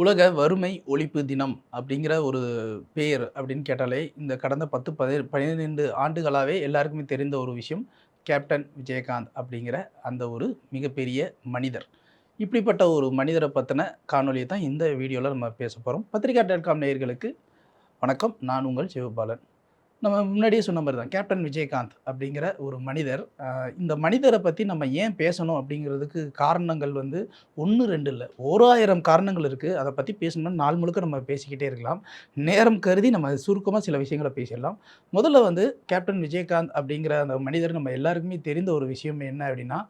உலக வறுமை ஒழிப்பு தினம் அப்படிங்கிற ஒரு பெயர் அப்படின்னு கேட்டாலே இந்த கடந்த பத்து பதி பன்னிரெண்டு ஆண்டுகளாகவே எல்லாருக்குமே தெரிந்த ஒரு விஷயம் கேப்டன் விஜயகாந்த் அப்படிங்கிற அந்த ஒரு மிகப்பெரிய மனிதர். இப்படிப்பட்ட ஒரு மனிதரை பற்றின காணொலியை தான் இந்த வீடியோவில் நம்ம பேச போகிறோம் பத்திரிகா டாட் காம் நேயர்களுக்கு வணக்கம். நான் உங்கள் சிவபாலன். நம்ம முன்னாடியே சொன்ன மாதிரி தான். கேப்டன் விஜயகாந்த் அப்படிங்கிற ஒரு மனிதர். இந்த மனிதரை பற்றி நம்ம ஏன் பேசணும் அப்படிங்கிறதுக்கு காரணங்கள் வந்து ஒன்று ரெண்டு இல்லை. ஓராயிரம் காரணங்கள் இருக்குது அதை பற்றி பேசணும்னா நாள் முழுக்க நம்ம பேசிக்கிட்டே இருக்கலாம். நேரம் கருதி நம்ம சுருக்கமாக சில விஷயங்களை பேசிடலாம். முதல்ல வந்து கேப்டன் விஜயகாந்த் அப்படிங்கிற அந்த மனிதர் நம்ம எல்லாருக்குமே தெரிந்த ஒரு விஷயம் என்ன அப்படின்னா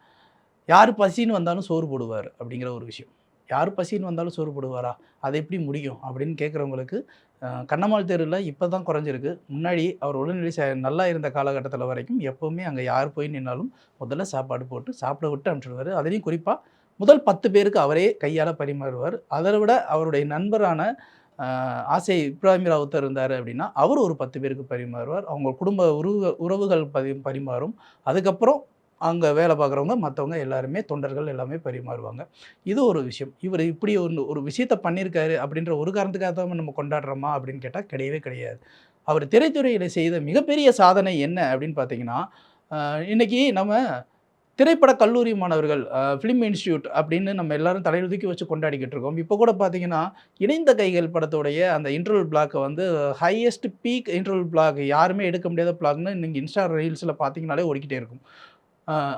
யார் பசின்னு வந்தாலும் சோறு போடுவார் அப்படிங்கிற ஒரு விஷயம். யார் பசின்னு வந்தாலும் சோறு போடுவாரா? அது எப்படி முடியும் அப்படின்னு கேட்குறவங்களுக்கு கண்ணம்மாள் தெருவில் இப்போ தான் குறைஞ்சிருக்கு. முன்னாடி அவர் உடல்நிலை நல்லா இருந்த காலகட்டத்தில் வரைக்கும் எப்போவுமே அங்கே யார் போய் நின்னாலும் முதல்ல சாப்பாடு போட்டு சாப்பிட விட்டு அனுப்பிச்சிடுவார். அதுலேயும் குறிப்பாக முதல் பத்து பேருக்கு அவரே கையால் பரிமாறுவார். அதை விட அவருடைய நண்பரான ஆசை இப்ராஹிம் ராவுத்தர் இருந்தார் அப்படின்னா அவர் ஒரு பத்து பேருக்கு பரிமாறுவார். அவங்க குடும்ப உறவு உறவுகள் பரி பரிமாறும். அதுக்கப்புறம் அங்கே வேலை பார்க்குறவங்க மற்றவங்க எல்லாருமே தொண்டர்கள் எல்லாமே பரிமாறுவாங்க. இது ஒரு விஷயம். இவர் இப்படி ஒன்று ஒரு விஷயத்த பண்ணியிருக்காரு அப்படின்ற ஒரு காரணத்துக்காக தான் நம்ம கொண்டாடுறோமா அப்படின்னு கேட்டால் கிடையவே கிடையாது. அவர் திரைத்துறையில் செய்த மிகப்பெரிய சாதனை என்ன அப்படின்னு பார்த்தீங்கன்னா இன்றைக்கி இன்னைக்கு நம்ம திரைப்பட கல்லூரி மாணவர்கள் ஃபிலிம் இன்ஸ்டியூட் அப்படின்னு நம்ம எல்லாரும் தலையில் தூக்கி வச்சு கொண்டாடிக்கிட்டு இருக்கோம். இப்போ கூட பார்த்தீங்கன்னா இணைந்த கைகள் படத்துடைய அந்த இன்டர்வல் பிளாக்கை வந்து ஹையஸ்ட் பீக் இன்டர்வல் பிளாக் யாருமே எடுக்க முடியாத பிளாக்னு நீங்கள் இன்ஸ்டா ரீல்ஸில் பார்த்தீங்கனாலே ஓடிக்கிட்டே இருக்கும்.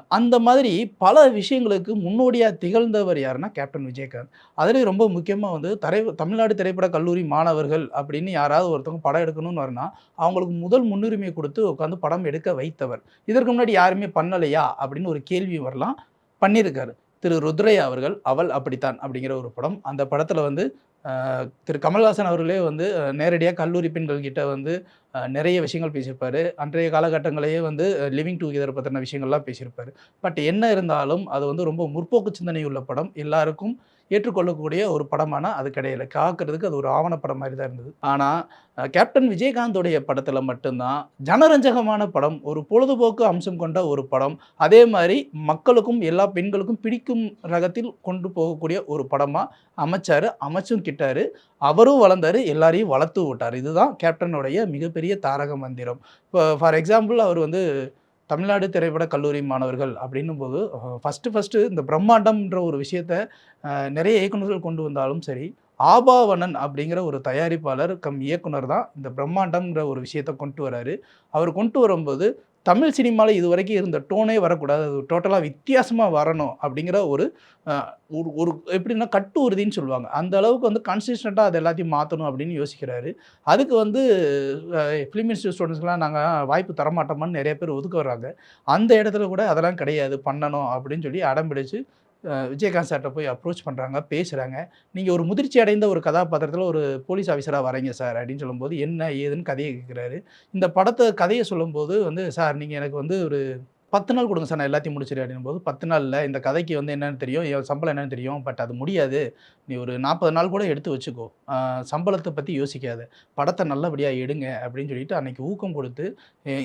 அந்த மாதிரி பல விஷயங்களுக்கு முன்னோடியாக திகழ்ந்தவர் யாருன்னா கேப்டன் விஜயகாந்த். அதுலேயும் ரொம்ப முக்கியமாக வந்து தரை தமிழ்நாடு திரைப்பட கல்லூரி மாணவர்கள் அப்படின்னு யாராவது ஒருத்தவங்க படம் எடுக்கணும்னு வரனா அவங்களுக்கு முதல் முன்னுரிமை கொடுத்து உட்காந்து படம் எடுக்க வைத்தவர். இதற்கு முன்னாடி யாருமே பண்ணலையா அப்படின்னு ஒரு கேள்வி வரலாம். பண்ணியிருக்காரு. திரு ருத்ரையா அவர்கள் அவள் அப்படித்தான் அப்படிங்கிற ஒரு படம். அந்த படத்தில் வந்து திரு கமல்ஹாசன் அவர்களே வந்து நேரடியாக கல்லூரி பெண்கள் கிட்ட வந்து நிறைய விஷயங்கள் பேசியிருப்பார். அன்றைய காலகட்டங்களையே வந்து லிவிங் டுகெதர் பற்றின விஷயங்கள்லாம் பேசியிருப்பார். பட் என்ன இருந்தாலும் அது வந்து ரொம்ப முற்போக்கு சிந்தனை உள்ள படம். எல்லாருக்கும் ஏற்றுக்கொள்ளக்கூடிய ஒரு படமானா அது கிடையாது காக்கிறதுக்கு அது ஒரு ஆவணப்படம் மாதிரி தான் இருந்தது. ஆனால் கேப்டன் விஜயகாந்தோடைய படத்தில் மட்டும்தான் ஜனரஞ்சகமான படம் ஒரு பொழுதுபோக்கு அம்சம் கொண்ட ஒரு படம் அதே மாதிரி மக்களுக்கும் எல்லா பெண்களுக்கும் பிடிக்கும் ரகத்தில் கொண்டு போகக்கூடிய ஒரு படமாக அமைச்சார் அமைச்சும் கிட்டார். அவரும் வளர்ந்தார் எல்லாரையும் வளர்த்து விட்டார். இதுதான் கேப்டனுடைய மிகப்பெரிய தாரக மந்திரம். இப்போ ஃபார் எக்ஸாம்பிள் அவர் வந்து தமிழ்நாடு திரைப்பட கல்லூரி மாணவர்கள் அப்படின்னும் போது ஃபஸ்ட்டு ஃபஸ்ட்டு இந்த பிரம்மாண்டம்ன்ற ஒரு விஷயத்த நிறைய இயக்குனர்கள் கொண்டு வந்தாலும் சரி ஆபாவணன் அப்படிங்கிற ஒரு தயாரிப்பாளர் கம் இயக்குனர் தான் இந்த பிரம்மாண்டம்ன்ற ஒரு விஷயத்த கொண்டு வராரு. அவர் கொண்டு வரும்போது தமிழ் சினிமாவில் இது வரைக்கும் இருந்த டோனே வரக்கூடாது. அது டோட்டலாக வித்தியாசமாக வரணும் அப்படிங்கிற ஒரு ஒரு ஒரு எப்படின்னா கட்டு உறுதின்னு சொல்லுவாங்க. அந்த அளவுக்கு வந்து கன்சிஸ்டண்ட்டாக அது எல்லாத்தையும் மாற்றணும் அப்படின்னு யோசிக்கிறாரு. அதுக்கு வந்து ஃபிலிம் இன்ஸ்டியூட் ஸ்டூடெண்ட்ஸ்லாம் நாங்கள் வாய்ப்பு தரமாட்டோமான்னு நிறைய பேர் ஒதுக்க வர்றாங்க. அந்த இடத்துல கூட அதெல்லாம் கிடையாது. பண்ணணும் அப்படின்னு சொல்லி அடம் பிடிச்சு விஜயகாந்த் சார்கிட்ட போய் அப்ரோச் பண்ணுறாங்க பேசுகிறாங்க நீங்கள் ஒரு முதிர்ச்சி அடைந்த ஒரு கதாபாத்திரத்தில் ஒரு போலீஸ் ஆஃபீஸராக வரீங்க சார் அப்படின்னு சொல்லும்போது என்ன ஏதுன்னு கதையை கேட்குறாரு இந்த படத்தை கதையை சொல்லும்போது வந்து சார் நீங்கள் எனக்கு வந்து ஒரு பத்து நாள் கொடுங்க சார் நான் எல்லாத்தையும் முடிச்சிடு போது பத்து நாளில் இந்த கதைக்கு வந்து என்னென்னு தெரியும் என் சம்பளம் என்னென்னு தெரியும் பட் அது முடியாது. நீ ஒரு நாற்பது நாள் கூட எடுத்து வச்சுக்கோ. சம்பளத்தை பற்றி யோசிக்காத. படத்தை நல்லபடியாக எடுங்க அப்படின்னு சொல்லிட்டு அன்றைக்கி ஊக்கம் கொடுத்து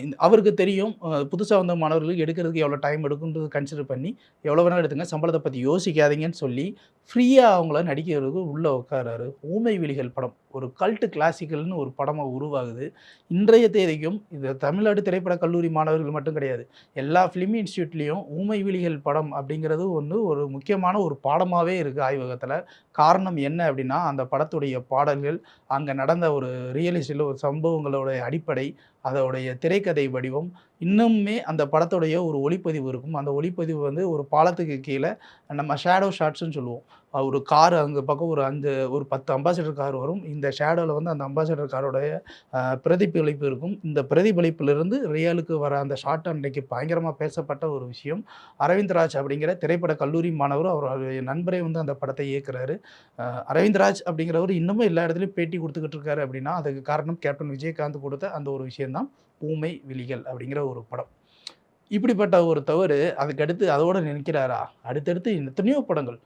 இந்த- அவருக்கு தெரியும் புதுசாக வந்த மாணவர்களுக்கு எடுக்கிறதுக்கு எவ்வளோ டைம் எடுக்குன்றது கன்சிடர் பண்ணி எவ்வளோ வேணாலும் எடுத்துங்க சம்பளத்தை பற்றி யோசிக்காதீங்கன்னு சொல்லி ஃப்ரீயாக அவங்கள நடிக்கிறதுக்கு உள்ளே உட்காராரு ஊமை விழிகள் படம். ஒரு கல்ட்டு கிளாசிக்கல்னு ஒரு படமாக உருவாகுது. இன்றைய தேதிக்கும் இது தமிழ்நாடு திரைப்பட கல்லூரி மாணவர்கள் மட்டும் கிடையாது. எல்லா எல்லா ஃபிலிம் இன்ஸ்டியூட்லேயும் ஊமை விழிகள் படம் அப்படிங்கிறது ஒன்று ஒரு முக்கியமான ஒரு பாடமாகவே இருக்குது ஆய்வகத்தில். காரணம் என்ன அப்படின்னா அந்த படத்துடைய பாடல்கள் அங்கே நடந்த ஒரு ரியலிஸ்டில் ஒரு சம்பவங்களோட அடிப்படை அதோடைய திரைக்கதை வடிவம் இன்னுமே அந்த படத்துடைய ஒரு ஒளிப்பதிவு இருக்கும். அந்த ஒளிப்பதிவு வந்து ஒரு பாலத்துக்கு கீழே நம்ம ஷேடோ ஷாட்ஸ்னு சொல்லுவோம். ஒரு கார் அங்கே பக்கம் ஒரு அஞ்சு ஒரு பத்து அம்பாசிடர் கார் வரும். இந்த ஷேடோவில் வந்து அந்த அம்பாசிடர் காரோடைய பிரதிபலிப்பு இருக்கும். இந்த பிரதிபலிப்பிலிருந்து ரியலுக்கு வர அந்த ஷார்ட் அன்றைக்கு பயங்கரமாக பேசப்பட்ட ஒரு விஷயம். அரவிந்த்ராஜ் அப்படிங்கிற திரைப்பட கல்லூரி மாணவர் அவருடைய நண்பரே வந்து அந்த படத்தை இயக்குறாரு. அரவிந்த்ராஜ் அப்படிங்கிறவர் இன்னமும் எல்லா இடத்துலையும் பேட்டி கொடுத்துக்கிட்டு இருக்காரு அப்படின்னா அதுக்கு காரணம் கேப்டன் விஜயகாந்த் கொடுத்த அந்த ஒரு விஷயம்தான் ஊமை விழிகள் அப்படிங்கிற ஒரு படம். இப்படிப்பட்ட ஒரு தவறு அதுக்கடுத்து அதோட நினைக்கிறாரா? அடுத்தடுத்து எத்தனையோ படங்கள்.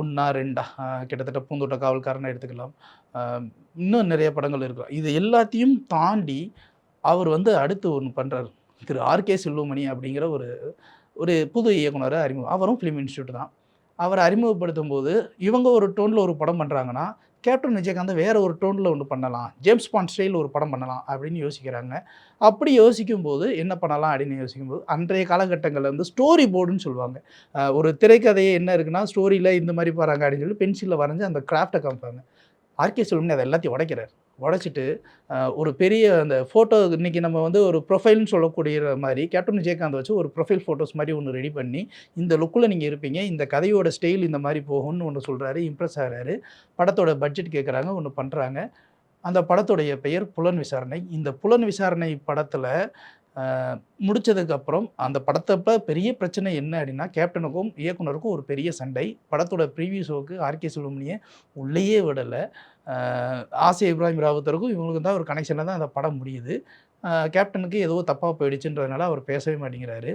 ஒன்னா ரெண்டா கிட்டத்தட்ட பூந்தோட்ட காவல்காரனை எடுத்துக்கலாம். இன்னும் நிறைய படங்கள் இருக்கலாம். இது எல்லாத்தையும் தாண்டி அவர் வந்து அடுத்து ஒன்று பண்ணுறாரு திரு ஆர்கே செல்வமணி அப்படிங்கிற ஒரு ஒரு புது இயக்குனரை அறிமுகம் அவரும் ஃபிலிம் இன்ஸ்டியூட் தான். அவரை அறிமுகப்படுத்தும் போது இவங்க ஒரு டோனில் ஒரு படம் பண்ணுறாங்கன்னா கேப்டன் விஜயகாந்த் வேறு ஒரு டோனில் ஒன்று பண்ணலாம். ஜேம்ஸ் பாண்ட் ஸ்டைல் ஒரு படம் பண்ணலாம் அப்படின்னு யோசிக்கிறாங்க. அப்படி யோசிக்கும் போது என்ன பண்ணலாம் அப்படின்னு யோசிக்கும் போது அன்றைய காலகட்டங்களில் வந்து ஸ்டோரி போர்டுன்னு சொல்லுவாங்க. ஒரு திரைக்கதையை என்ன இருக்குன்னா ஸ்டோரியில் இந்த மாதிரி போகிறாங்க அப்படின்னு சொல்லி பென்சிலில் வரைஞ்சி அந்த கிராஃப்டை காமிப்பாங்க. ஆர்கே செல்வமணி அதை எல்லாத்தையும் உடைக்கிறார். உடைச்சிட்டு ஒரு பெரிய அந்த ஃபோட்டோ இன்றைக்கி நம்ம வந்து ஒரு ப்ரொஃபைல்னு சொல்லக்கூடிய மாதிரி கேப்டன் விஜயகாந்த் வச்சு ஒரு ப்ரொஃபைல் ஃபோட்டோஸ் மாதிரி ஒன்று ரெடி பண்ணி இந்த லுக்கில் நீங்கள் இருப்பீங்க இந்த கதையோட ஸ்டைல் இந்த மாதிரி போகும்னு ஒன்று சொல்கிறாரு இம்ப்ரெஸ் ஆகிறாரு. படத்தோட பட்ஜெட் கேட்குறாங்க ஒன்று பண்ணுறாங்க அந்த படத்துடைய பெயர் புலன் விசாரணை. இந்த புலன் விசாரணை படத்தில் முடித்ததுக்கப்புறம் அந்த படத்தப்ப பெரிய பிரச்சனை என்ன அப்படின்னா கேப்டனுக்கும் இயக்குனருக்கும் ஒரு பெரிய சண்டை. படத்தோட ப்ரீவியூ ஷோக்கு ஆர்கே செல்வமணியை உள்ளேயே விடலை. ஆசிய இப்ராஹிம் ராவத்தருக்கும் இவங்களுக்கு தான் ஒரு கனெக்ஷனில் தான் அந்த படம் முடியுது. கேப்டனுக்கு ஏதோ தப்பாக போயிடுச்சுன்றதுனால அவர் பேசவே மாட்டேங்கிறாரு.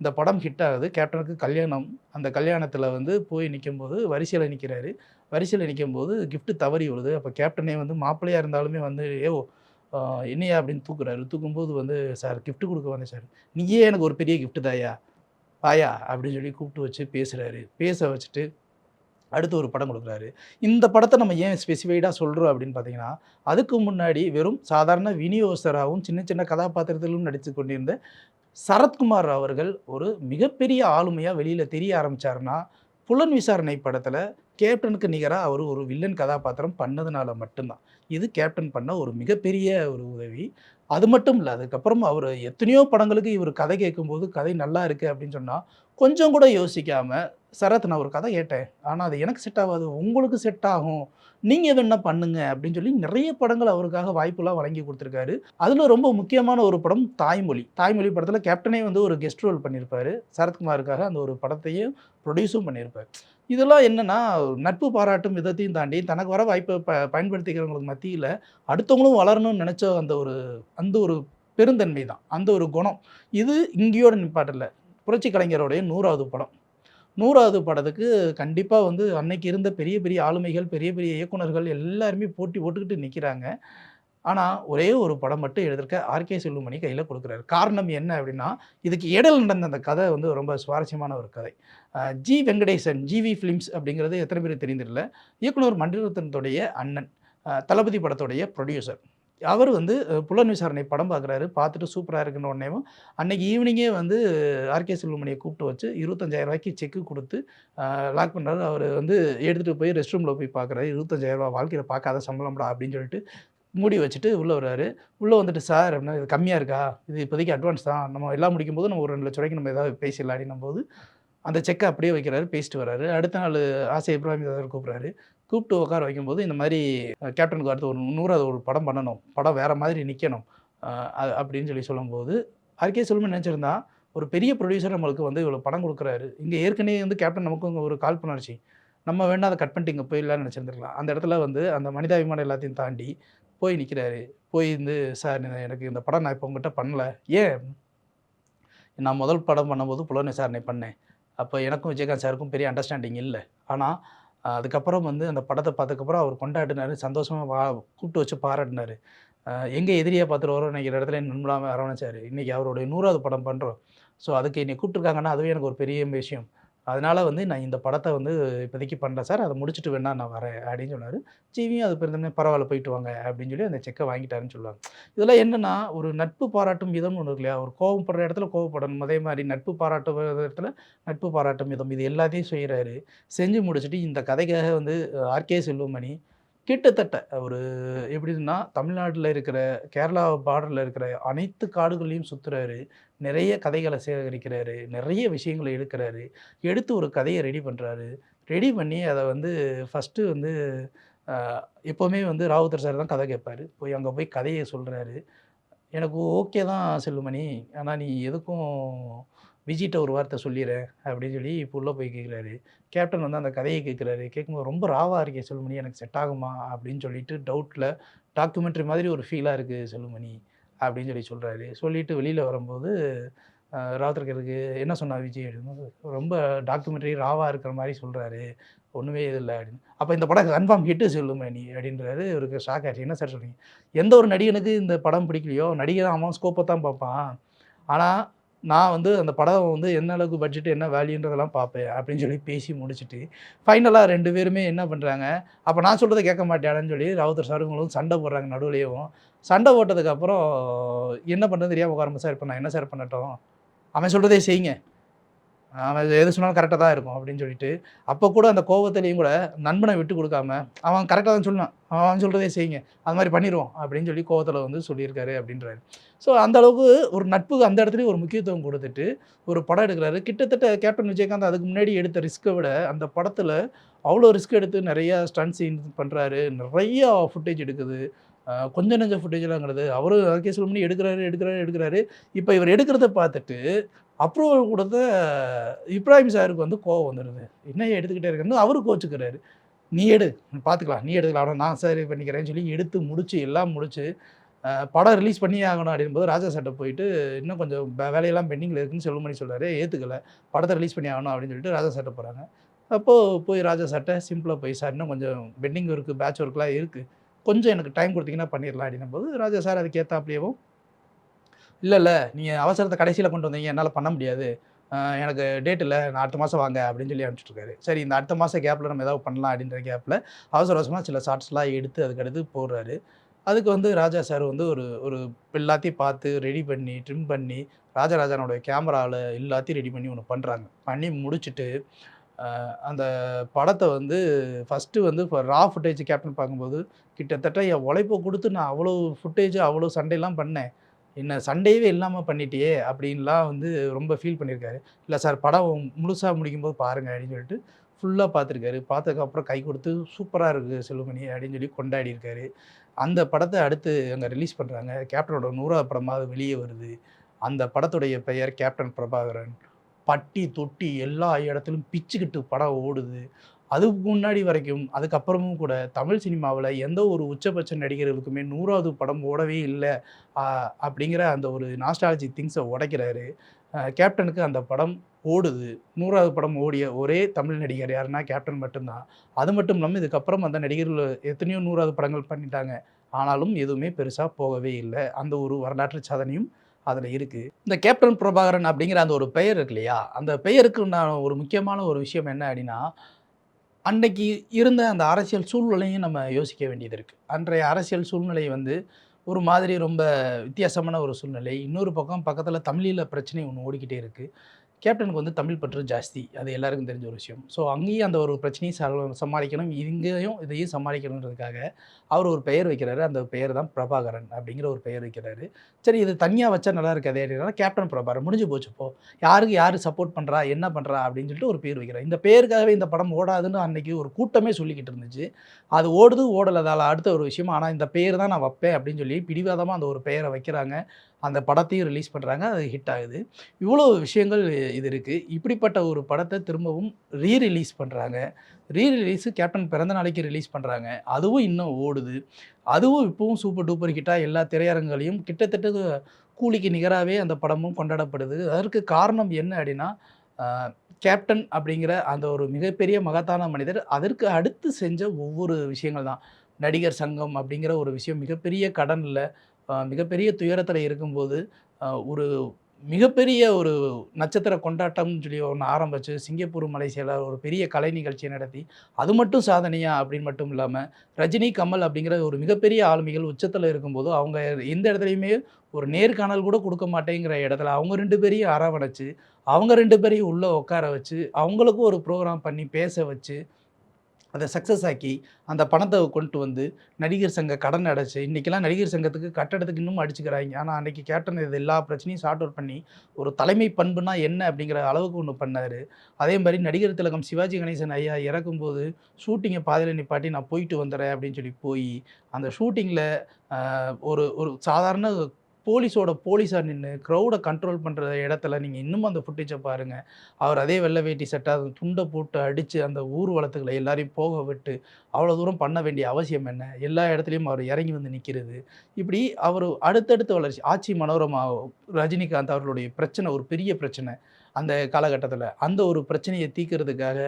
இந்த படம் ஹிட் ஆகுது. கேப்டனுக்கு கல்யாணம் அந்த கல்யாணத்தில் வந்து போய் நிற்கும்போது வரிசையில் நிற்கிறாரு வரிசையில் நிற்கும்போது கிஃப்ட்டு தவறி வருது அப்போ கேப்டனே வந்து மாப்பிள்ளையாக இருந்தாலுமே வந்து ஏ என்னையா? அப்படின்னு தூக்குறாரு. தூக்கும்போது வந்து சார் கிஃப்ட்டு கொடுக்க வந்தேன் சார். நீயே எனக்கு ஒரு பெரிய கிஃப்ட்டு தாயா பாயா அப்படின்னு சொல்லி கூப்பிட்டு வச்சு பேசுகிறாரு பேச வச்சுட்டு அடுத்து ஒரு படம் கொடுக்குறாரு. இந்த படத்தை நம்ம ஏன் ஸ்பெசிஃபைடாக சொல்கிறோம் அப்படின்னு பார்த்தீங்கன்னா அதுக்கு முன்னாடி வெறும் சாதாரண விநியோகஸ்தராகவும் சின்ன சின்ன கதாபாத்திரத்திலும் நடித்து கொண்டிருந்த சரத்குமார் அவர்கள் ஒரு மிகப்பெரிய ஆளுமையாக வெளியில் தெரிய ஆரம்பிச்சாருன்னா புலன் விசாரணை படத்தில் கேப்டனுக்கு நிகராக அவர் ஒரு வில்லன் கதாபாத்திரம் பண்ணதுனால மட்டும்தான். இது கேப்டன் பண்ண ஒரு மிகப்பெரிய ஒரு உதவி. அது மட்டும் இல்லை அதுக்கப்புறம் அவர் எத்தனையோ படங்களுக்கு இவர் கதை கேட்கும்போது கதை நல்லா இருக்குது அப்படின்னு சொன்னால் கொஞ்சம் கூட யோசிக்காமல் சரத் நான் ஒரு கதை கேட்டேன். ஆனால் அது எனக்கு செட் ஆகாது. உங்களுக்கு செட் ஆகும். நீங்கள் வேணா பண்ணுங்க அப்படின்னு சொல்லி நிறைய படங்கள் அவருக்காக வாய்ப்புலாம் வழங்கி கொடுத்துருக்காரு. அதில் ரொம்ப முக்கியமான ஒரு படம் தாய்மொழி. தாய்மொழி படத்தில் கேப்டனே வந்து ஒரு கெஸ்ட் ரோல் பண்ணியிருப்பாரு சரத்குமாருக்காக அந்த ஒரு படத்தையும் ப்ரொடியூஸும் பண்ணியிருப்பார் இதெல்லாம் என்னென்னா நட்பு பாராட்டும் விதத்தையும் தாண்டி தனக்கு வர வாய்ப்பை ப பயன்படுத்திக்கிறவங்களுக்கு மத்தியில் அடுத்தவங்களும் வளரணும்னு நினச்ச அந்த ஒரு அந்த ஒரு பெருந்தன்மை தான். அந்த ஒரு குணம். இது இங்கேயோட நிப்பாட்டில்ல. புரட்சி கலைஞருடைய நூறாவது படம். நூறாவது படத்துக்கு கண்டிப்பாக வந்து அன்னைக்கு இருந்த பெரிய பெரிய ஆளுமைகள் பெரிய பெரிய இயக்குனர்கள் எல்லாருமே போட்டி போட்டுக்கிட்டு நிற்கிறாங்க ஆனால் ஒரே ஒரு படம் மட்டும் எழுதிருக்க ஆர்கே செல்லுமணி கையில் கொடுக்குறாரு. காரணம் என்ன அப்படின்னா இதுக்கு இடல் நடந்த அந்த கதை வந்து ரொம்ப சுவாரஸ்யமான ஒரு கதை. ஜி. வெங்கடேசன் ஜிவி ஃபிலிம்ஸ் அப்படிங்கிறது எத்தனை பேர் தெரிந்திரல இயக்குனர் மணிரத்னத்துடைய அண்ணன் தளபதி படத்துடைய ப்ரொடியூசர் அவர் வந்து புலன் விசாரணை படம் பார்க்குறாரு பார்த்துட்டு சூப்பராக இருக்குன்னு உடனேவும் அன்னைக்கு ஈவினிங்கே வந்து ஆர்கே செல்வமணியை கூப்பிட்டு வச்சு இருபத்தஞ்சாயிரம் ரூபாய்க்கு செக்கு கொடுத்து லாக் பண்ணுறாரு அவர் வந்து எடுத்துகிட்டு போய் ரெஸ்ட் ரூமில் போய் பார்க்குறாரு இருபத்தஞ்சாயிரரூபா வாழ்க்கையில் பார்க்காத சம்பளம்டா அப்படின்னு சொல்லிட்டு மூடி வச்சுட்டு உள்ளே வர்றாரு. உள்ளே வந்துட்டு சார் அப்படின்னா இது கம்மியாக இருக்கா? இது இப்போதைக்கு அட்வான்ஸ் தான். நம்ம எல்லாம் முடிக்கும் போது நம்ம ஒரு ரெண்டு லட்ச ரூபாய்க்கு நம்ம ஏதாவது பேசிடலாம் அப்படின்னும் போது அந்த செக்கை அப்படியே வைக்கிறாரு பேசிட்டு வராரு அடுத்த நாள் ஆசை இப்ராஹிம் ஏதாவது கூப்பிட்றாரு. கூப்பிட்டு உட்கார வைக்கும்போது இந்த மாதிரி கேப்டனுக்கு அடுத்து ஒரு நூறாவது ஒரு படம் பண்ணணும். படம் வேறு மாதிரி நிற்கணும் அப்படின்னு சொல்லி சொல்லும்போது ஆர்கே சொல்லுமே நினச்சிருந்தா ஒரு பெரிய ப்ரொடியூசர் நம்மளுக்கு வந்து இவ்வளோ படம் கொடுக்குறாரு. இங்கே ஏற்கனவே வந்து கேப்டன் நமக்கு ஒரு கால் பண்ணாச்சு நம்ம வேணா அதை கட் பண்ணிட்டு இங்கே போயிடலாம்னு நினச்சிருந்துருக்கலாம். அந்த இடத்துல வந்து அந்த மனிதாபிமானம் எல்லாத்தையும் தாண்டி போய் நிற்கிறாரு போய் இருந்து சார் எனக்கு இந்த படம் நான் இப்போ உங்ககிட்ட பண்ணல. ஏன்? நான் முதல் படம் பண்ணும்போது புலன் விசாரணை பண்ணேன். அப்போ எனக்கும் விஜயகாந்த் சாருக்கும் பெரிய அண்டர்ஸ்டாண்டிங் இல்லை. ஆனால் அதுக்கப்புறம் வந்து அந்த படத்தை பார்த்ததுக்கப்புறம் அவர் கொண்டாடினாரு. சந்தோஷமாக வா கூப்பிட்டு வச்சு பாராட்டினார். எங்கே எதிரியை பார்த்துட்டு வரோம் இன்றைக்கி இடத்துல நண்பலாமல் அரவணைச்சார். இன்றைக்கி அவருடைய நூறாவது படம் பண்ணுறோம் ஸோ அதுக்கு என்னை கூப்பிட்டுருக்காங்கன்னா அதுவே எனக்கு ஒரு பெரிய விஷயம். அதனால் வந்து நான் இந்த படத்தை வந்து இப்போதைக்கு பண்ணுறேன் சார். அதை முடிச்சுட்டு வேணா நான் வரேன் அப்படின்னு சொன்னார். ஜீவியும் அது பெருந்தமே பரவாயில்ல போயிட்டு வாங்க அப்படின்னு சொல்லி அந்த செக்கை வாங்கிட்டாருன்னு சொல்லுவாங்க. இதெல்லாம் என்னென்னா ஒரு நட்பு பாராட்டும் விதம்னு ஒன்று இருக்கு இல்லையா ஒரு கோவப்படுற இடத்துல கோவப்படணும். அதே மாதிரி நட்பு பாராட்டும் இடத்துல நட்பு பாராட்டும் விதம். இது எல்லாத்தையும் செய்கிறாரு செஞ்சு முடிச்சுட்டு இந்த கதைக்காக வந்து ஆர்கே செல்வமணி கிட்டத்தட்ட ஒரு எப்படின்னா தமிழ்நாட்டில் இருக்கிற கேரளா பார்டரில் இருக்கிற அனைத்து காடுகளையும் சுற்றுறாரு நிறைய கதைகளை சேகரிக்கிறாரு நிறைய விஷயங்களை எடுக்கிறாரு. எடுத்து ஒரு கதையை ரெடி பண்ணுறாரு ரெடி பண்ணி அதை வந்து ஃபஸ்ட்டு வந்து எப்போவுமே வந்து ராவுத்தர் சார் தான் கதை கேட்பாரு. போய் அங்கே போய் கதையை சொல்கிறாரு எனக்கு ஓகே தான் செல்லுமணி. ஆனால் நீ எதுக்கும் விஜிட்ட ஒரு வார்த்தை சொல்லிடுறேன் அப்படின்னு சொல்லி இப்போ உள்ளே போய் கேட்குறாரு கேப்டன் வந்து அந்த கதையை கேட்குறாரு கேட்கும்போது ரொம்ப ராவாக இருக்கே செல்லுமணி எனக்கு செட் ஆகுமா அப்படின்னு சொல்லிட்டு டவுட்டில் டாக்குமெண்ட்ரி மாதிரி ஒரு ஃபீலாக இருக்குது செல்லுமணி. அப்படின்னு சொல்லி சொல்கிறாரு சொல்லிட்டு வெளியில் வரும்போது ஆஹ், என்ன சொன்னா விஜய் அப்படின்னு ரொம்ப டாக்குமெண்ட்ரி ராவாக இருக்கிற மாதிரி சொல்கிறாரு ஒன்றுமே இது இல்லை அப்படின்னு. அப்போ இந்த படம் கன்ஃபார்ம் ஹிட்டு நீ அப்படின்றாரு. இவருக்கு ஷாக் ஆச்சு. என்ன சார் சொல்கிறீங்க எந்த ஒரு நடிகனுக்கு இந்த படம் பிடிக்கலையோ நடிகன் அவன் ஸ்கோப்பை தான் பார்ப்பான். ஆனால் நான் வந்து அந்த படம் வந்து என்ன அளவுக்கு பட்ஜெட் என்ன வேல்யூன்றதெல்லாம் பார்ப்பேன் அப்படின்னு சொல்லி பேசி முடிச்சுட்டு ஃபைனலாக ரெண்டு பேருமே என்ன பண்ணுறாங்க அப்போ நான் சொல்கிறத கேட்க மாட்டேன்னு சொல்லி ராவுத்தர் சாருங்களும் சண்டை போடுறாங்க நடுவுலேயும். சண்டை போட்டதுக்கப்புறம் என்ன பண்ணுறது தெரியாமல் உட்காரம்ப சார் இப்போ நான் என்ன சார் பண்ணட்டும்? அவன் சொல்கிறதே செய்யுங்க. அவன் எது சொன்னாலும் கரெக்டாக தான் இருக்கும் அப்படின்னு சொல்லிட்டு அப்போ கூட அந்த கோவத்திலையும் கூட நண்பனை விட்டு கொடுக்காம அவன் கரெக்டாக தான் சொல்லுவான். அவன் சொல்கிறதே செய்யுங்க. அது மாதிரி பண்ணிடுவோம் அப்படின்னு சொல்லி கோவத்தில் வந்து சொல்லியிருக்காரு அப்படின்றாரு. ஸோ அந்த அளவுக்கு ஒரு நட்புக்கு அந்த இடத்துலையும் ஒரு முக்கியத்துவம் கொடுத்துட்டு ஒரு படம் எடுக்கிறாரு. கிட்டத்தட்ட கேப்டன் விஜயகாந்த் அதுக்கு முன்னாடி எடுத்த ரிஸ்க்கை விட அந்த படத்தில் அவ்வளோ ரிஸ்க் எடுத்து நிறையா ஸ்டன் சீன் பண்ணுறாரு நிறையா ஃபுட்டேஜ் எடுக்குது. கொஞ்சம் நெஞ்ச ஃபுட்டேஜ்லாங்கிறது அவரும் அதுக்கே சொல்ல பண்ணி எடுக்கிறாரு எடுக்கிறாரு எடுக்கிறாரு. இப்போ இவர் எடுக்கிறத பார்த்துட்டு அப்ரூவல் கொடுத்த இப்ராஹிம் சாருக்கு வந்து கோவம் வந்துடுது என்ன எடுத்துக்கிட்டே இருக்குன்னு அவரு கோச்சுக்கிறாரு. நீ எடு. பார்த்துக்கலாம் நீ எடுத்துக்கலாம். ஆனால் நான் சரி பண்ணிக்கிறேன்னு சொல்லி எடுத்து முடிச்சு எல்லாம் முடிச்சு படம் ரிலீஸ் பண்ணியே ஆகணும் அப்படின்போது ராஜா சட்டை போயிட்டு இன்னும் கொஞ்சம் வேலையெல்லாம் பெண்டிங்கில் இருக்குன்னு செல்வமணி சொல்கிறாரு ஏற்றுக்கல படத்தை ரிலீஸ் பண்ணி ஆகணும் அப்படின்னு சொல்லிட்டு ராஜா சட்டை போகிறாங்க அப்போது போய் ராஜா சட்டை சிம்பிளாக போய் சார். இன்னும் கொஞ்சம் பெண்டிங் இருக்குது பேட்ச் ஒர்க்லாம் இருக்குது கொஞ்சம் எனக்கு டைம் கொடுத்தீங்கன்னா பண்ணிடலாம் அப்படின்னும் போது ராஜா சார் அதுக்கு ஏற்றாப்லேயேவும் இல்லை இல்லை நீங்கள் அவசரத்தை கடைசியில் கொண்டு வந்தீங்க என்னால் பண்ண முடியாது. எனக்கு டேட் இல்லை நான் அடுத்த மாதம் வாங்க அப்படின்னு சொல்லி அனுப்பிச்சிட்ருக்காரு சரி இந்த அடுத்த மாதம் கேப்பில் நம்ம ஏதாவது பண்ணலாம் அப்படின்ற கேப்பில் அவசர அவசரமாக சில ஷார்ட்ஸ்லாம் எடுத்து அதுக்கடுத்து போடுறாரு. அதுக்கு வந்து ராஜா சார் வந்து ஒரு ஒரு எல்லாத்தையும் பார்த்து ரெடி பண்ணி ட்ரிம் பண்ணி ராஜராஜனோட கேமராவில் எல்லாத்தையும் ரெடி பண்ணி ஒன்று பண்ணுறாங்க பண்ணி முடிச்சுட்டு அந்த படத்தை வந்து ஃபஸ்ட்டு வந்து இப்போ ரா ஃபுட்டேஜ் கேப்டன் பார்க்கும்போது கிட்டத்தட்ட என் உழைப்பை கொடுத்து நான் அவ்வளோ ஃபுட்டேஜ் அவ்வளோ சண்டைலாம் பண்ணேன். என்ன சண்டையவே இல்லாமல் பண்ணிட்டியே அப்படின்லாம் வந்து ரொம்ப ஃபீல் பண்ணியிருக்காரு. இல்லை சார் படம் முழுசாக முடிக்கும்போது பாருங்க அப்படின்னு சொல்லிட்டு ஃபுல்லாக பார்த்துருக்காரு. பார்த்ததுக்கப்புறம் கை கொடுத்து சூப்பராக இருக்குது செல்வமணி அப்படின்னு சொல்லி கொண்டாடியிருக்காரு. அந்த படத்தை அடுத்து அங்கே ரிலீஸ் பண்ணுறாங்க கேப்டனோட நூறாவது படமாக வெளியே வருது. அந்த படத்துடைய பெயர் கேப்டன் பிரபாகரன். பட்டி தொட்டி எல்லா இடத்துலையும் பிச்சுக்கிட்டு படம் ஓடுது. அதுக்கு முன்னாடி வரைக்கும் அதுக்கப்புறமும் கூட தமிழ் சினிமாவில் எந்த ஒரு உச்சபட்ச நடிகர்களுக்குமே நூறாவது படம் ஓடவே இல்லை. அப்படிங்கிற அந்த ஒரு நாஸ்டாலஜி திங்ஸை உடைக்கிறாரு. கேப்டனுக்கு அந்த படம் ஓடுது. நூறாவது படம் ஓடிய ஒரே தமிழ் நடிகர் யாருன்னா கேப்டன் மட்டும்தான். அது மட்டும் இல்லாமல் இதுக்கப்புறம் அந்த நடிகர்கள் எத்தனையோ நூறாவது படங்கள் பண்ணிட்டாங்க. ஆனாலும் எதுவுமே பெருசாக போகவே இல்லை. அந்த ஒரு வரலாற்று சாதனையும் அதில் இருக்குது இந்த கேப்டன் பிரபாகரன் அப்படிங்கிற அந்த ஒரு பெயர் இருக்கு இல்லையா? அந்த பெயருக்கு நான் ஒரு முக்கியமான ஒரு விஷயம் என்ன அப்படின்னா அன்னைக்கு இருந்த அந்த அரசியல் சூழ்நிலையும் நம்ம யோசிக்க வேண்டியது இருக்குது அன்றைய அரசியல் சூழ்நிலை வந்து ஒரு மாதிரி ரொம்ப வித்தியாசமான ஒரு சூழ்நிலை. இன்னொரு பக்கம் பக்கத்தில் தமிழில் பிரச்சனை ஒன்று ஓடிக்கிட்டே இருக்குது கேப்டனுக்கு வந்து தமிழ் பற்று ஜாஸ்தி. அது எல்லாருக்கும் தெரிஞ்ச ஒரு விஷயம். ஸோ அங்கேயும் அந்த ஒரு பிரச்சனையை சமாளிக்கணும். இங்கேயும் இதையும் சமாளிக்கணுன்றதுக்காக அவர் ஒரு பெயர் வைக்கிறாரு. அந்த பெயர் தான் பிரபாகரன் அப்படிங்கிற ஒரு பெயர் வைக்கிறாரு. சரி இது தனியாக வச்சா நல்லா இருக்காது அப்படின்னா கேப்டன் பிரபாகரன் முடிஞ்சு போச்சு இப்போ. யாருக்கு யார் சப்போர்ட் பண்ணுறா என்ன பண்ணுறா அப்படின்னு சொல்லிட்டு ஒரு பேர் வைக்கிறார். இந்த பேருக்காகவே இந்த படம் ஓடாதுன்னு அன்னைக்கு ஒரு கூட்டமே சொல்லிக்கிட்டு இருந்துச்சு. அது ஓடுது ஓடலதால் அடுத்த ஒரு விஷயம். ஆனால் இந்த பேர் தான் நான் வைப்பேன் அப்படின்னு சொல்லி பிடிவாதமாக அந்த ஒரு பெயரை வைக்கிறாங்க. அந்த படத்தையும் ரிலீஸ் பண்ணுறாங்க அது ஹிட் ஆகுது. இவ்வளோ விஷயங்கள் இது இருக்குது இப்படிப்பட்ட ஒரு படத்தை திரும்பவும் ரீ ரிலீஸ் பண்ணுறாங்க ரீ ரிலீஸு கேப்டன் பிறந்த நாளைக்கு ரிலீஸ் பண்ணுறாங்க அதுவும் இன்னும் ஓடுது. அதுவும் இப்போவும் சூப்பர் டூப்பர் ஹிட்டாக எல்லா திரையரங்குகளையும் கிட்டத்தட்ட கூலிக்கு நிகராகவே அந்த படமும் கொண்டாடப்படுது. அதற்கு காரணம் என்ன அப்படின்னா கேப்டன் அப்படிங்கிற அந்த ஒரு மிகப்பெரிய மகத்தான மனிதர் அதற்கு அடுத்து செஞ்ச ஒவ்வொரு விஷயங்கள் தான். நடிகர் சங்கம் அப்படிங்கிற ஒரு விஷயம் மிகப்பெரிய கடனில் மிகப்பெரிய துயரத்தில் இருக்கும்போது ஒரு மிகப்பெரிய ஒரு நட்சத்திர கொண்டாட்டம்னு சொல்லி ஒன்று ஆரம்பித்து சிங்கப்பூர் மலேசியாவில் ஒரு பெரிய கலை நிகழ்ச்சியை நடத்தி அது மட்டும் சாதனையா அப்படின்னு மட்டும் இல்லாமல் ரஜினி கமல் அப்படிங்கிற ஒரு மிகப்பெரிய ஆளுமைகள் உச்சத்தில் இருக்கும்போது அவங்க எந்த இடத்துலையுமே ஒரு நேர்காணல் கூட கொடுக்க மாட்டேங்கிற இடத்துல அவங்க ரெண்டு பேரையும் அரவணைச்சு அவங்க ரெண்டு பேரையும் உள்ளே உட்கார வச்சு அவங்களுக்கும் ஒரு ப்ரோக்ராம் பண்ணி பேச வச்சு அதை சக்ஸஸ் ஆக்கி அந்த பணத்தை கொண்டு வந்து நடிகர் சங்க கடன் அடைச்சு இன்றைக்கெல்லாம் நடிகர் சங்கத்துக்கு கட்டடத்துக்கு இன்னும் அடிச்சுக்கிறாங்க. ஆனால் அன்றைக்கி கேப்டன் இது எல்லா பிரச்சனையும் ஷார்ட் அவுட் பண்ணி ஒரு தலைமை பண்புனா என்ன அப்படிங்கிற அளவுக்கு ஒன்று பண்ணார். அதே மாதிரி நடிகர் திலகம் சிவாஜி கணேசன் ஐயா இறக்கும்போது ஷூட்டிங்கை பாதையில் நிப்பாட்டி நான் போயிட்டு வந்துடுறேன் அப்படின்னு சொல்லி போய் அந்த ஷூட்டிங்கில் ஒரு ஒரு சாதாரண போலீஸோட போலீஸாக நின்று க்ரௌடை கண்ட்ரோல் பண்ணுற இடத்துல நீங்கள் இன்னும் அந்த ஃபுட்டேஜை பாருங்கள் அவர் அதே வெள்ளை வேட்டி சட்டை அதை துண்டை போட்டு அடித்து அந்த ஊர்வலத்துக்களை எல்லாரையும் போக விட்டு அவ்வளோ தூரம் பண்ண வேண்டிய அவசியம் என்ன? எல்லா இடத்துலையும் அவர் இறங்கி வந்து நிற்கிறது இப்படி அவர் அடுத்தடுத்த வளர்ச்சி ஆட்சி மனோரமா ரஜினிகாந்த் அவர்களுடைய பிரச்சனை ஒரு பெரிய பிரச்சனை அந்த காலகட்டத்தில். அந்த ஒரு பிரச்சனையை தீர்க்கறதுக்காக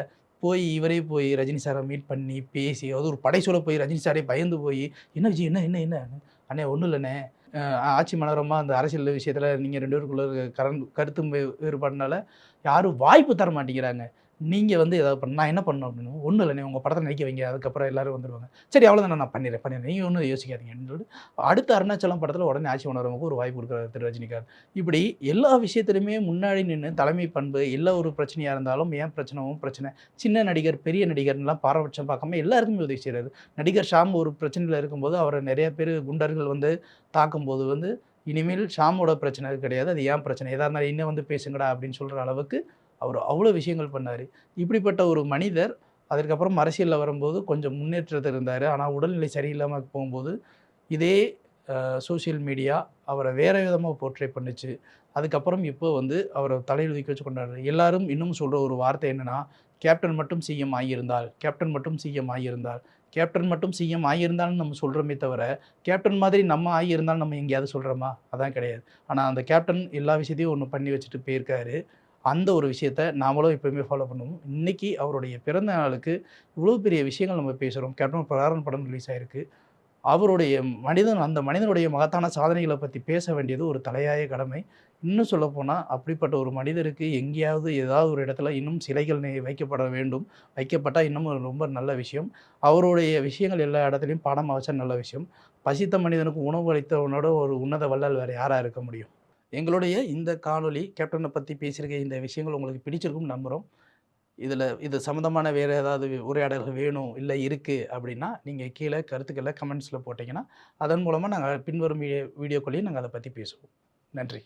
போய் இவரே போய் ரஜினி சாரை மீட் பண்ணி பேசி அது ஒரு படைசூழ போய் ரஜினி சாரே பயந்து போய் என்ன விஜய் என்ன என்ன என்ன? அண்ணே ஒன்றும் இல்லைண்ணே. ஆட்சி மலரமாக அந்த அரசியல் விஷயத்தில் நீங்கள் ரெண்டு பேருக்குள்ள இருக்க கரண் கருத்து வே- வேறுபாடுனால யாரும் வாய்ப்பு தர மாட்டேங்கிறாங்க நீங்கள் வந்து ஏதாவது பண்ண நான் என்ன பண்ணணும் அப்படின்னு ஒன்றும் இல்லை நீ உங்கள் படத்தை நடிக்க வைங்க அதுக்கப்புறம் எல்லாரும் வந்துடுவாங்க சரி அவ்வளோதான் நான் பண்ணிடுறேன் பண்ணிடுறேன். நீங்கள் ஒன்றும் யோசிக்காதீங்கன்னு சொல்லிட்டு அடுத்த அருணாச்சலம் படத்தில் உடனே ஆட்சி உணர்வுக்கு ஒரு வாய்ப்பு கொடுக்குறாரு திரு ரஜினிகாந்த். இப்படி எல்லா விஷயத்துலையுமே முன்னாடி நின்று தலைமை பண்பு எல்லா ஒரு பிரச்சனையாக இருந்தாலும் ஏன் பிரச்சனவும் பிரச்சனை. சின்ன நடிகர் பெரிய நடிகர்லாம் பாரபட்சம் பார்க்காம எல்லாருக்குமே உதவி செய்கிறாரு நடிகர் ஷாம் ஒரு பிரச்சனையில் இருக்கும்போது அவரை நிறைய பேர் குண்டர்கள் வந்து தாக்கும்போது வந்து இனிமேல் ஷாமோட பிரச்சனை கிடையாது அது ஏன் பிரச்சனை? எதாக இருந்தாலும் இன்னும் வந்து பேசுங்கடா அப்படின்னு சொல்கிற அளவுக்கு அவர் அவ்வளோ விஷயங்கள் பண்ணார். இப்படிப்பட்ட ஒரு மனிதர் அதற்கப்புறம் அரசியலில் வரும்போது கொஞ்சம் முன்னேற்றத்தில் இருந்தார். ஆனால் உடல்நிலை சரியில்லாமல் போகும்போது இதே சோஷியல் மீடியா அவரை வேறு விதமாக போர்ட்ரே பண்ணுச்சு. அதுக்கப்புறம் இப்போ வந்து அவரை தலையில் தூக்கி வச்சு கொண்டாடுறாரு. எல்லாரும் இன்னும் சொல்கிற ஒரு வார்த்தை என்னென்னா கேப்டன் மட்டும் சிஎம் ஆகியிருந்தால் கேப்டன் மட்டும் சிஎம் ஆகியிருந்தால் கேப்டன் மட்டும் சிஎம் ஆகியிருந்தாலும் நம்ம சொல்கிறோமே தவிர கேப்டன் மாதிரி நம்ம ஆகியிருந்தாலும் நம்ம எங்கேயாவது சொல்கிறோமா அதான் கிடையாது. ஆனால் அந்த கேப்டன் எல்லா விஷயத்தையும் ஒன்று பண்ணி வச்சுட்டு போயிருக்காரு. அந்த ஒரு விஷயத்த நாமளும் எப்பவுமே ஃபாலோ பண்ணுவோம். இன்னைக்கு அவருடைய பிறந்த நாளுக்கு இவ்வளோ பெரிய விஷயங்கள் நம்ம பேசுகிறோம் கேப்டன் பிரகாரன் படம் ரிலீஸ் ஆயிருக்கு. அவருடைய மனிதன் அந்த மனிதனுடைய மகத்தான சாதனைகளை பற்றி பேச வேண்டியது ஒரு தலையாய கடமை. இன்னும் சொல்லப்போனால் அப்படிப்பட்ட ஒரு மனிதருக்கு எங்கேயாவது ஏதாவது ஒரு இடத்துல இன்னும் சிலைகள் வைக்கப்பட வேண்டும். வைக்கப்பட்டால் இன்னும் ஒரு ரொம்ப நல்ல விஷயம். அவருடைய விஷயங்கள் எல்லா இடத்துலையும் பாடமாக வச்சா நல்ல விஷயம். பசித்த மனிதனுக்கு உணவு அளித்தவனோட ஒரு உன்னத வள்ளல் வேறு யாராக இருக்க முடியும்? எங்களுடைய இந்த காணொலி கேப்டனை பற்றி பேசியிருக்க இந்த விஷயங்கள் உங்களுக்கு பிடிச்சிருக்கும் நம்புகிறோம் இதில் இது சம்மந்தமான வேறு ஏதாவது உரையாடல்கள் வேணும் இல்லை இருக்குது அப்படின்னா நீங்கள் கீழே கருத்துக்களை கமெண்ட்ஸில் போட்டிங்கன்னா அதன் மூலமாக நாங்கள் பின்வரும் வீடியோ வீடியோக்குள்ளேயும் நாங்கள் அதை பற்றி பேசுவோம். நன்றி.